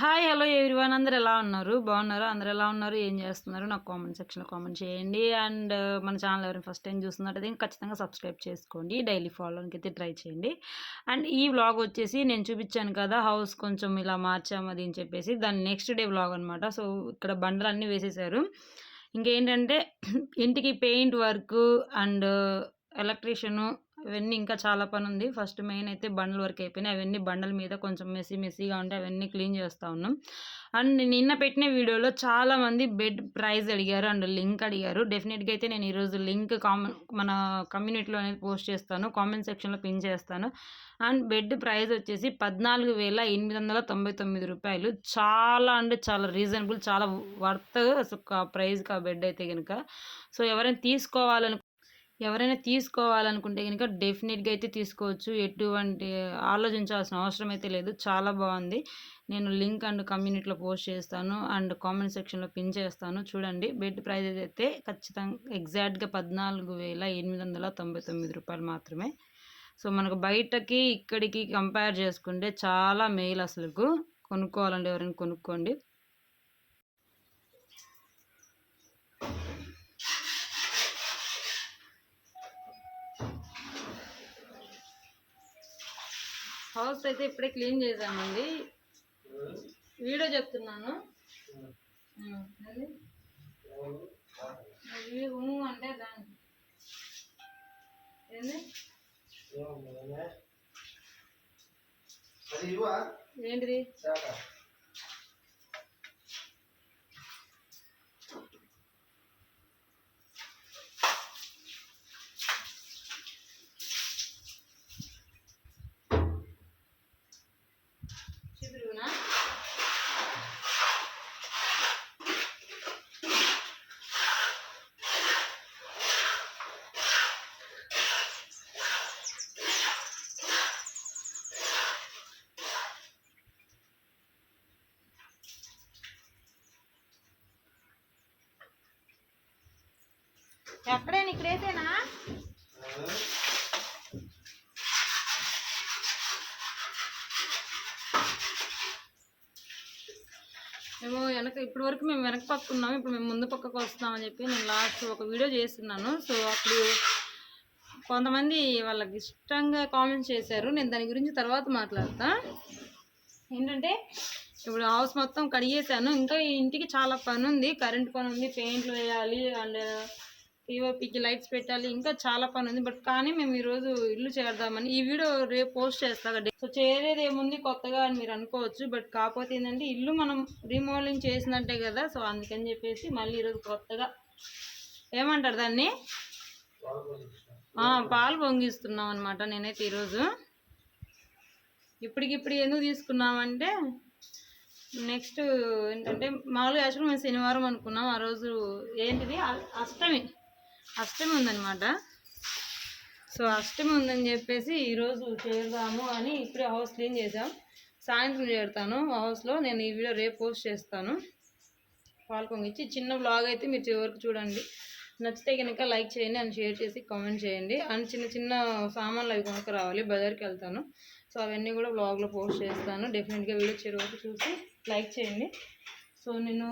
Hi hello everyone. అందరు ఎలా ఉన్నారు? బాగున్నారు? అందరు ఎలా ఉన్నారు? ఏం చేస్తున్నారు? నాకు కామెంట్ సెక్షన్లో కామెంట్ చేయండి. అండ్ మన ఛానల్ ఎవరైనా ఫస్ట్ టైం చూస్తున్నట్టయితే ఖచ్చితంగా సబ్స్క్రైబ్ చేసుకోండి. డైలీ ఫాలోకి అయితే ట్రై చేయండి. అండ్ ఈ వ్లాగ్ వచ్చేసి నేను చూపించాను కదా హౌస్ కొంచెం ఇలా మార్చాము అది అని చెప్పేసి. దాని నెక్స్ట్ డే వ్లాగ్ అనమాట సో ఇక్కడ బండలు అన్నీ వేసేసారు. ఇంకేంటంటే ఇంటికి పెయింట్ వర్క్ అండ్ ఎలక్ట్రీషియను అవన్నీ ఇంకా చాలా పని ఉంది ఫస్ట్ మెయిన్ అయితే బండల వరకు అయిపోయినాయి. అవన్నీ బండల మీద కొంచెం మెస్సీ మెస్సీగా ఉంటే అవన్నీ క్లీన్ చేస్తూ ఉన్నాం. అండ్ నిన్న పెట్టిన వీడియోలో చాలామంది బెడ్ ప్రైజ్ అడిగారు అండ్ లింక్ అడిగారు. డెఫినెట్గా అయితే నేను ఈరోజు లింక్ కామన్ మన కమ్యూనిటీలో అనేది పోస్ట్ చేస్తాను. కామెంట్ సెక్షన్లో పిన్ చేస్తాను. అండ్ బెడ్ ప్రైస్ వచ్చేసి పద్నాలుగు వేల ఎనిమిది వందల తొంభై తొమ్మిది రూపాయలు. చాలా అంటే చాలా రీజనబుల్ చాలా వర్త్ అసలు ప్రైస్కి ఆ బెడ్ అయితే కనుక సో ఎవరైనా తీసుకోవాలను ఎవరైనా తీసుకోవాలనుకుంటే కనుక డెఫినెట్గా అయితే తీసుకోవచ్చు. ఎటువంటి ఆలోచించాల్సిన అవసరం అయితే లేదు. చాలా బాగుంది. నేను లింక్ అండ్ కమ్యూనిటీలో పోస్ట్ చేస్తాను. అండ్ కామెంట్ సెక్షన్లో పిన్ చేస్తాను. చూడండి. బెడ్ ప్రైస్ అయితే ఖచ్చితంగా ఎగ్జాక్ట్గా పద్నాలుగు వేల ఎనిమిది వందల తొంభై తొమ్మిది రూపాయలు మాత్రమే. సో మనకు బయటకి ఇక్కడికి కంపేర్ చేసుకుంటే చాలా మేలు అసలుకు. కొనుక్కోవాలండి ఎవరైనా కొనుక్కోండి. హౌస్ అయితే ఇప్పుడే క్లీన్ చేసామండి వీడియో చెప్తున్నాను. అంటే దాని ఏంది? అది ఇవ్వా? ఏంటిది? మేము వెనక ఇప్పటి వరకు మేము వెనక పక్క ఉన్నాము ఇప్పుడు మేము ముందు పక్కకు వస్తున్నామని చెప్పి నేను లాస్ట్ ఒక వీడియో చేస్తున్నాను. సో అప్పుడు కొంతమంది వాళ్ళకి ఇష్టంగా కామెంట్స్ చేశారు. నేను దాని గురించి తర్వాత మాట్లాడతా. ఏంటంటే ఇప్పుడు హౌస్ మొత్తం కడిగేసాను ఇంకా ఇంటికి చాలా పని ఉంది కరెంట్ పని ఉంది పెయింట్లు వేయాలి. అండ్ పిఓపికి లైట్స్ పెట్టాలి. ఇంకా చాలా పని ఉంది. బట్ కానీ మేము ఈరోజు ఇల్లు చేద్దామని ఈ వీడియో రేపు పోస్ట్ చేస్తా. సో చేరేది ఏముంది కొత్తగా అని మీరు అనుకోవచ్చు. బట్ కాకపోతే ఏంటంటే ఇల్లు మనం రీమోడలింగ్ చేసినట్టే కదా. సో అందుకని చెప్పేసి మళ్ళీ ఈరోజు కొత్తగా ఏమంటారు దాన్ని? పాలు పొంగిస్తున్నాం అనమాట నేనైతే ఈరోజు. ఇప్పటికిప్పుడు ఎందుకు తీసుకున్నామంటే నెక్స్ట్ ఏంటంటే మామూలుగా యాక్చువల్ మేము శనివారం అనుకున్నాం. ఆ రోజు ఏంటిది? అష్టమి అష్టమి ఉందన్నమాట. సో అష్టమి ఉందని చెప్పేసి ఈరోజు చేరుదాము అని ఇప్పుడే హౌస్ క్లీన్ చేసాం సాయంత్రం చేరుతాను హౌస్లో నేను ఈ వీడియో రేపు పోస్ట్ చేస్తాను. పాలు ఇచ్చి చిన్న బ్లాగ్ అయితే మీరు చివరికి చూడండి. నచ్చితే కనుక లైక్ చేయండి అండ్ షేర్ చేసి కామెంట్ చేయండి. అండ్ చిన్న చిన్న సామాన్లు అవి కొనుక్కు రావాలి బజార్కి వెళ్తాను. సో అవన్నీ కూడా బ్లాగ్లో పోస్ట్ చేస్తాను. డెఫినెట్గా వీడియో చివరికి చూసి లైక్ చేయండి. సో నేను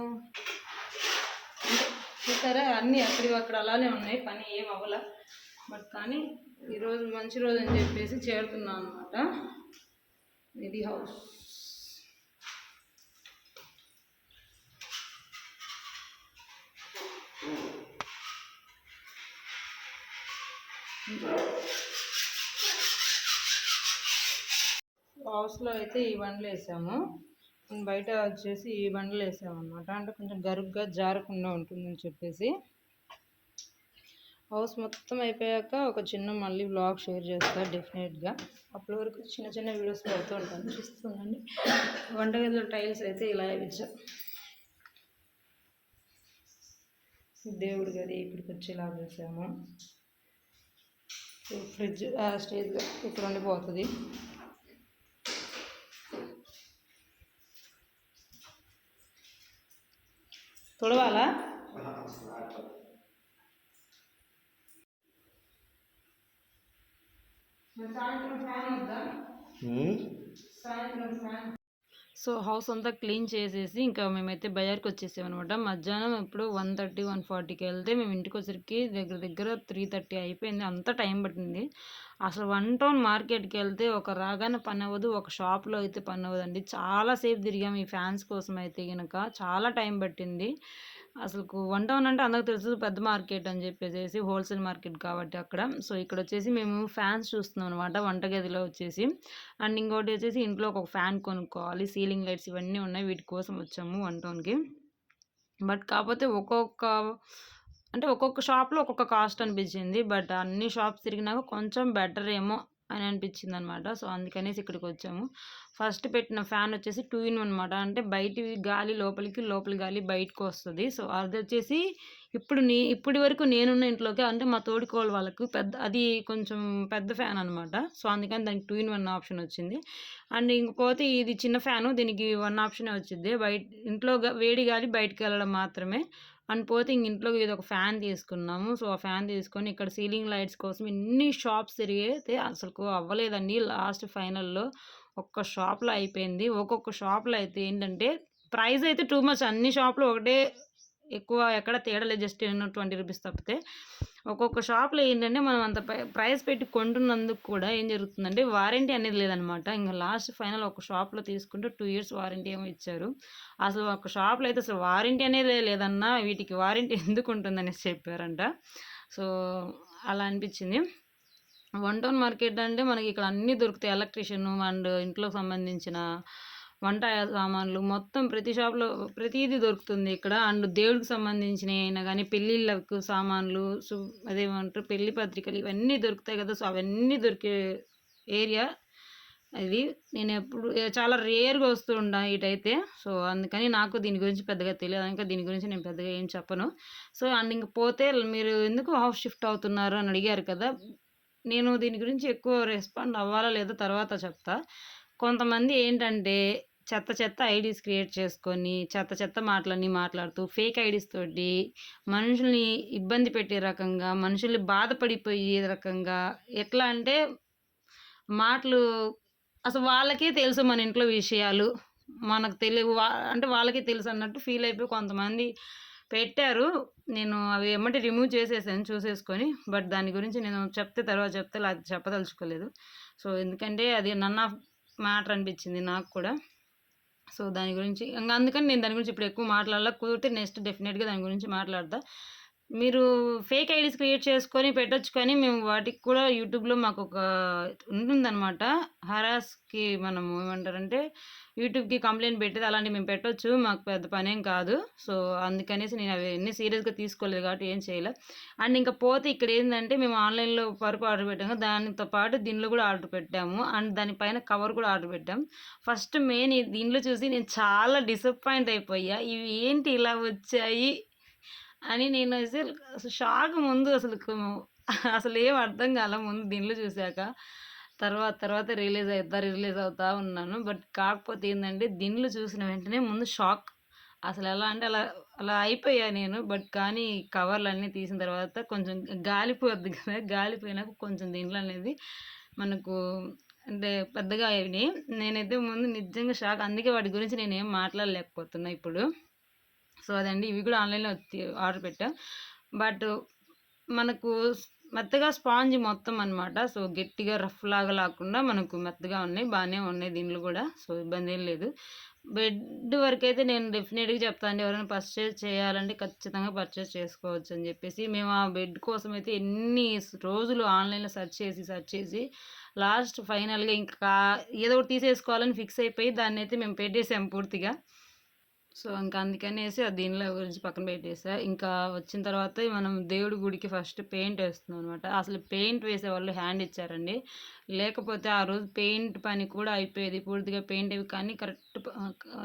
చూసారా? అన్నీ అక్కడి అక్కడ అలానే ఉన్నాయి. పని ఏం అవ్వాల. బట్ కానీ ఈరోజు మంచి రోజు అని చెప్పేసి చేరుతున్నాను అనమాట ఇది హౌస్. హౌస్లో అయితే ఈ బండ్లు వేసాము. బయట వచ్చేసి ఈ బండలు వేసామన్నమాట. అంటే కొంచెం గరుగ్గా జారకుండా ఉంటుందని చెప్పేసి. హౌస్ మొత్తం అయిపోయాక ఒక చిన్న మళ్ళీ బ్లాగ్ షేర్ చేస్తా డెఫినెట్గా. అప్పటి వరకు చిన్న చిన్న వీడియోస్ పెడుతూ ఉంటాను. చూస్తుందండి వంటగదిలో టైల్స్ అయితే ఇలా వేయించా దేవుడి గది ఇక్కడికి వచ్చి ఇలా వేసాము ఫ్రిడ్జ్ స్టేజ్ ఇక్కడ ఉండిపోతుంది. తుడవాలా సాయంత్రం ఫ్యాన్ వద్దా సాయంత్రం ఫ్యాన్ సో హౌస్ అంతా క్లీన్ చేసేసి ఇంకా మేమైతే బజార్కి వచ్చేసామన్నమాట. మధ్యాహ్నం ఎప్పుడు వన్ థర్టీ వన్ ఫార్టీకి వెళ్తే మేము ఇంటికి వచ్చరికి దగ్గర దగ్గర త్రీ థర్టీ అయిపోయింది. అంత టైం పట్టింది. అసలు వన్ టౌన్ మార్కెట్కి వెళ్తే ఒక రాగానే పని అవ్వదు ఒక షాప్లో అయితే పని అవ్వదండి. చాలాసేపు తిరిగాము ఈ ఫ్యాన్స్ కోసం అయితే కనుక చాలా టైం పట్టింది. అసలు వన్ టౌన్ అంటే అందరికి తెలుసు పెద్ద మార్కెట్ అని చెప్పేసి హోల్సేల్ మార్కెట్ కాబట్టి అక్కడ. సో ఇక్కడ వచ్చేసి మేము ఫ్యాన్స్ చూస్తున్నాం అనమాట వంటగదిలో వచ్చేసి. అండ్ ఇంకోటి వచ్చేసి ఇంట్లో ఒక ఫ్యాన్ కొనుక్కోవాలి సీలింగ్ లైట్స్ ఇవన్నీ ఉన్నాయి వీటి కోసం వచ్చాము వన్ టౌన్కి బట్ కాకపోతే ఒక్కొక్క అంటే ఒక్కొక్క షాప్లో ఒక్కొక్క కాస్ట్ అనిపించింది బట్ అన్ని షాప్స్ తిరిగినాక కొంచెం బెటర్ ఏమో అని అనిపించింది అనమాట సో అందుకనేసి ఇక్కడికి వచ్చాము. ఫస్ట్ పెట్టిన ఫ్యాన్ వచ్చేసి టూ ఇన్ అనమాట అంటే బయటి గాలి లోపలికి లోపలి గాలి బయటకు వస్తుంది. సో అది వచ్చేసి ఇప్పుడు నీ ఇప్పటి వరకు నేనున్న ఇంట్లోకి అంటే మా తోడుకోవాలి వాళ్ళకు పెద్ద అది కొంచెం పెద్ద ఫ్యాన్ అనమాట సో అందుకని దానికి టూ ఇన్ వన్ ఆప్షన్ వచ్చింది. అండ్ ఇంకపోతే ఇది చిన్న ఫ్యాను దీనికి వన్ ఆప్షనే వచ్చింది. బయట ఇంట్లో వేడి గాలి బయటకు వెళ్ళడం మాత్రమే. అండ్ పోతే ఇంక ఇంట్లో ఇది ఒక ఫ్యాన్ తీసుకున్నాము. సో ఆ ఫ్యాన్ తీసుకొని ఇక్కడ సీలింగ్ లైట్స్ కోసం ఎన్ని షాప్స్ తిరిగితే అసలు అవ్వలేదండి. లాస్ట్ ఫైనల్లో ఒక్క షాప్లో అయిపోయింది. ఒక్కొక్క షాప్లో అయితే ఏంటంటే ప్రైస్ అయితే టూ మచ్. అన్ని షాప్లో ఒకటే ఎక్కువ ఎక్కడ తేడలేదు జస్ట్ ట్వంటీ రూపీస్ తప్పితే. ఒక్కొక్క షాప్లో ఏంటంటే మనం అంత ప్రైస్ పెట్టి కొంటున్నందుకు కూడా ఏం జరుగుతుందంటే వారంటీ అనేది లేదనమాట. ఇంకా లాస్ట్ ఫైనల్ ఒక షాప్లో తీసుకుంటే టూ ఇయర్స్ వారంటీ ఏమో ఇచ్చారు. అసలు ఒక షాప్లో అయితే అసలు వారంటీ అనేది లేదన్నా వీటికి వారంటీ ఎందుకు ఉంటుందనేసి చెప్పారంట. సో అలా అనిపించింది. వన్ టౌన్ మార్కెట్ అంటే మనకి ఇక్కడ అన్నీ దొరుకుతాయి. ఎలక్ట్రిషియన్ అండ్ ఇంట్లోకి సంబంధించిన వంట సామాన్లు మొత్తం ప్రతి షాప్లో ప్రతిదీ దొరుకుతుంది ఇక్కడ. అండ్ దేవుడికి సంబంధించినవి అయినా కానీ పెళ్ళిళ్ళకు సామాన్లు సు అదేమంటారు పెళ్ళి పత్రికలు ఇవన్నీ దొరుకుతాయి కదా. సో అవన్నీ దొరికే ఏరియా అది. నేను ఎప్పుడు చాలా రేర్గా వస్తూ ఉంటా ఇటైతే. సో అందుకని నాకు దీని గురించి పెద్దగా తెలియదు. ఇంకా దీని గురించి నేను పెద్దగా ఏం చెప్పను. సో అండ్ ఇంక పోతే మీరు ఎందుకు హాఫ్ షిఫ్ట్ అవుతున్నారు అని అడిగారు కదా. నేను దీని గురించి ఎక్కువ రెస్పాండ్ అవ్వాలా లేదా తర్వాత చెప్తా. కొంతమంది ఏంటంటే చెత్త చెత్త ఐడీస్ క్రియేట్ చేసుకొని చెత్త చెత్త మాటలన్నీ మాట్లాడుతూ ఫేక్ ఐడీస్ తోటి మనుషుల్ని ఇబ్బంది పెట్టే రకంగా మనుషుల్ని బాధపడిపోయే రకంగా ఎట్లా అంటే మాటలు అసలు వాళ్ళకే తెలుసు మన ఇంట్లో విషయాలు. మనకు తెలియవు అంటే వాళ్ళకే తెలుసు అన్నట్టు ఫీల్ అయిపోయి కొంతమంది పెట్టారు. నేను అవి ఏమంటే రిమూవ్ చేసేసాను చూసేసుకొని. బట్ దాని గురించి నేను చెప్తే తర్వాత చెప్తే అది చెప్పదలుచుకోలేదు. సో ఎందుకంటే అది నన్న మ్యాటర్ అనిపించింది నాకు కూడా. సో దాని గురించి ఇంకా అందుకని నేను దాని గురించి ఇప్పుడు ఎక్కువ మాట్లాడాల. కుదిరితే నెక్స్ట్ డెఫినెట్గా దాని గురించి మాట్లాడతా. మీరు ఫేక్ ఐడీస్ క్రియేట్ చేసుకొని పెట్టచ్చు కానీ మేము వాటికి కూడా యూట్యూబ్లో మాకు ఒక ఉంటుందన్నమాట. హరాస్కి మనం ఏమంటారంటే యూట్యూబ్కి కంప్లైంట్ పెట్టేది అలాంటివి మేము పెట్టొచ్చు మాకు పెద్ద పనేం కాదు. సో అందుకనేసి నేను అవి అన్నీ సీరియస్గా తీసుకోలేదు కాబట్టి ఏం చేయలేదు అండ్ ఇంకా పోతే ఇక్కడ ఏంటంటే మేము ఆన్లైన్లో పరుపు ఆర్డర్ పెట్టాము. దానితో పాటు దీనిలో కూడా ఆర్డర్ పెట్టాము. అండ్ దానిపైన కవర్ కూడా ఆర్డర్ పెట్టాం ఫస్ట్ మెయిన్ దీనిలో చూసి నేను చాలా డిసప్పాయింట్ అయిపోయా. ఇవి ఏంటి ఇలా వచ్చాయి? అని నేను అసలు అసలు షాక్ ముందు అసలు అసలు ఏం అర్థం కాల ముందు దీనిలో చూశాక తర్వాత తర్వాత రిలీజ్ అవుతా రిలీజ్ అవుతా ఉన్నాను. బట్ కాకపోతే ఏంటంటే దీనిలో చూసిన వెంటనే ముందు షాక్. అసలు ఎలా అంటే అలా అలా అయిపోయా నేను. బట్ కానీ కవర్లు అన్నీ తీసిన తర్వాత కొంచెం గాలిపోద్ది కదా. గాలిపోయినాక కొంచెం దీంట్లో అనేది మనకు అంటే పెద్దగా అయినాయి. నేనైతే ముందు నిజంగా షాక్. అందుకే వాటి గురించి నేనేం మాట్లాడలేకపోతున్నా ఇప్పుడు. సో అదండి ఇవి కూడా ఆన్లైన్లో ఆర్డర్ పెట్టాం. బట్ మనకు మెత్తగా స్పాంజ్ మొత్తం అనమాట సో గట్టిగా రఫ్ లాగా లేకుండా మనకు మెత్తగా ఉన్నాయి. బాగానే ఉన్నాయి దీనిలో కూడా. సో ఇబ్బంది ఏం లేదు. బెడ్ వరకు అయితే నేను డెఫినెట్గా చెప్తాను ఎవరైనా పర్చేస్ చేయాలంటే ఖచ్చితంగా పర్చేస్ చేసుకోవచ్చు అని చెప్పేసి. మేము ఆ బెడ్ కోసం అయితే ఎన్ని రోజులు ఆన్లైన్లో సెర్చ్ చేసి సెర్చ్ చేసి లాస్ట్ ఫైనల్గా ఇంకా ఏదో ఒకటి తీసేసుకోవాలని ఫిక్స్ అయిపోయి దాన్ని అయితే మేము పెట్టేసాం పూర్తిగా. సో ఇంకా అందుకనేసి ఆ దీనిలో గురించి పక్కన పెట్టేసా. ఇంకా వచ్చిన తర్వాత మనం దేవుడి గుడికి ఫస్ట్ పెయింట్ వేస్తున్నాం అనమాట అసలు పెయింట్ వేసే వాళ్ళు హ్యాండ్ ఇచ్చారండి. లేకపోతే ఆ రోజు పెయింట్ పని కూడా అయిపోయేది. పూర్తిగా పెయింట్ అవి కానీ కరెక్ట్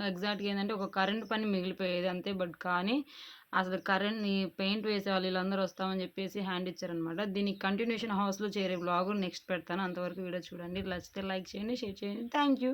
ఎగ్జాక్ట్గా ఏంటంటే ఒక కరెంట్ పని మిగిలిపోయేది అంతే. బట్ కానీ అసలు కరెంట్ ఈ పెయింట్ వేసే వాళ్ళు వీళ్ళందరూ వస్తామని చెప్పేసి హ్యాండ్ ఇచ్చారనమాట దీనికి కంటిన్యూషన్ హౌస్లో చేరే బ్లాగ్ నెక్స్ట్ పెడతాను. అంతవరకు వీడియో చూడండి. నచ్చితే లైక్ చేయండి షేర్ చేయండి. Thank you.